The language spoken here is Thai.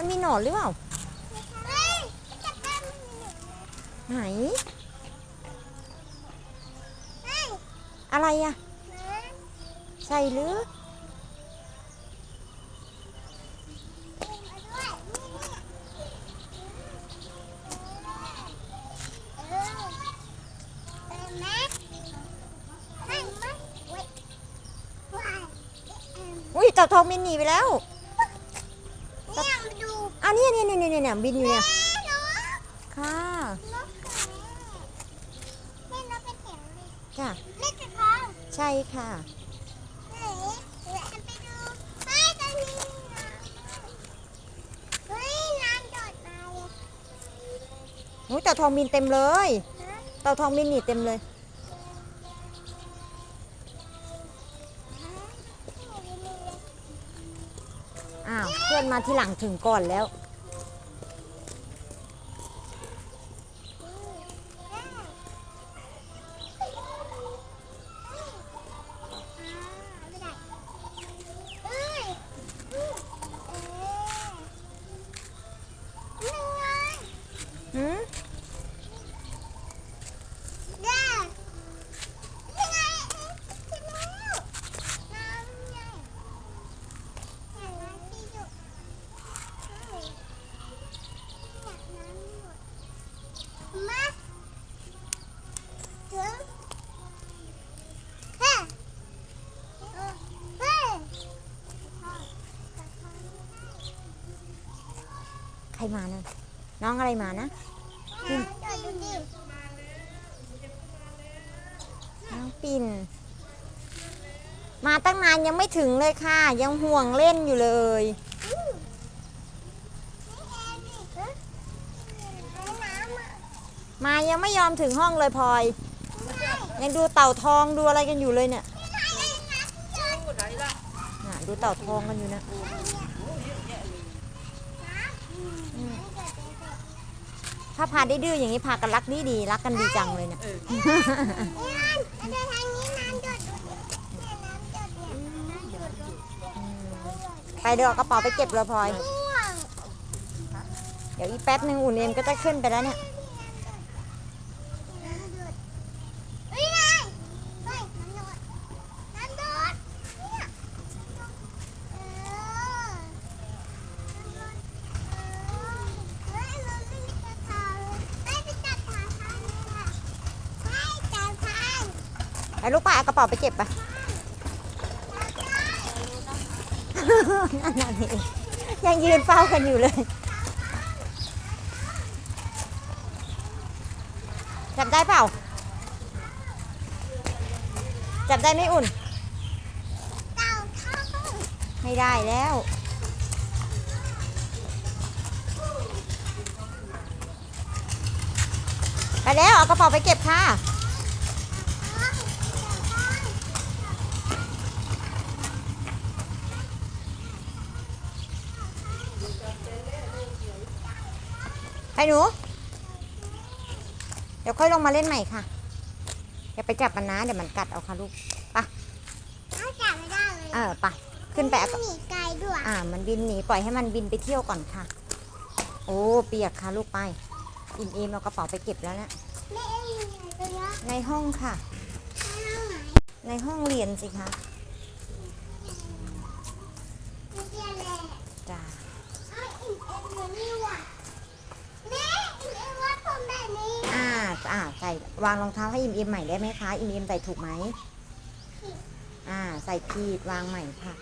มันมีหนอนหรือเปล่าเฮ้ยจับได้มันอยู่ไหนเฮ้ยอะไรอะนะใช่หรือดึงมาด้วยนี่นี่เออเออแม่ให้ไหมเว้ยว้ายเอ็มอุ้ยเต่าทองบินหนีไปแล้วเนี่ยมาดู อะเนี่ยเนี่ยเนี่ยเนี่ยเนี่ยบินอยู่เนี่ยค่ะนกค่ะแม่แม่นกเป็นเสียงเลยจ้ะเล็กกระทองใช่ค่ะเฮ้ยเดี๋ยวแอมไปดูเฮ้ยตอนนี้มีน้ำเฮ้ยน้ำหยดมาเลยอุ้ยเต่าทองบินเต็มเลย เต่าทองบินหนีเต็มเลยอ้าวเพื่อนมาที่หลังถึงก่อนแล้ว หืมมาถึงเฮ้เฮ้ ใครมานะน้องอะไรมานะดูดิน้องปิ่น มาตั้งนานยังไม่ถึงเลยค่ะ ยังห่วงเล่นอยู่เลยนี่แอร์ดิเฮ้ยน้ำอะมายังไม่ยอมถึงห้องเลยพลอยไม่ยังดูเต่าทองดูอะไรกันอยู่เลยเนี่ยไม่ได้เลยน้ำเยอะน่ะดูเต่าทองกันอยู่นะ น้ำอืมไม่เกิดเป็นเกิด ถ้าพาได้ดื้ออย่างนี้พากันรักดีดีๆรักกันดีจังเลยเนี่ยเอ้ยอันเราจะทางนี้น้ำหยดดูดิเนี่ยน้ำหยดเนี่ยน้ำหยดดูไปเดี๋ยวเอากระเป๋าไปเก็บเลยพลอยม่วงเดี๋ยวอีกแป๊บหนึ่งอุ่นเอ็มก็จะขึ้นไปแล้วเนี่ย น้ำหยดเฮ้ยนายเฮ้ยน้ำหยดน้ำหยดเนี่ยเออน้ำหยดเออเฮ้ยเราไม่มีกระถางเฮ้ยไปจัดถางทางนี้ค่ะเฮ้ยจัดทาง ไปลูกป้าเอากระเป๋าไปเก็บไปนั่นน่ะนี่ยังยืนเฝ้ากันอยู่เลยจับได้เปล่า จับได้ไม่อุ่น ไม่ได้แล้ว ไปแล้วเอากระเป๋าไปเก็บค่ะ ไปหนู เดี๋ยวค่อยลงมาเล่นใหม่ค่ะ อย่าไปจับมันนะ เดี๋ยวมันกัดเอาค่ะลูกเอาจับไม่ได้เลยเออไปขึ้นไปเอาหนีไกลด้วยอ่า มันบินหนีปล่อยให้มันบินไปเที่ยวก่อนค่ะ โอ้เปียกค่ะลูกไปอินเอมเอากระเป๋าไปเก็บแล้วนะแม่เอ็งอยู่ไหนกันวะในห้องค่ะห้องไหนในห้องเรียนสิคะ ไม่เจอเลย จ้า เอาอิ่มเอ็มอยู่นี่ว่ะแม่อิ่มเอ็มว่าผมแบบนี้ อ่าอ่าใส่วางรองเท้าให้อิมเอมใหม่ได้ไหมคะ อิมเอมใส่ถูกไหม อ่า ใส่ผิดวางใหม่ค่ะ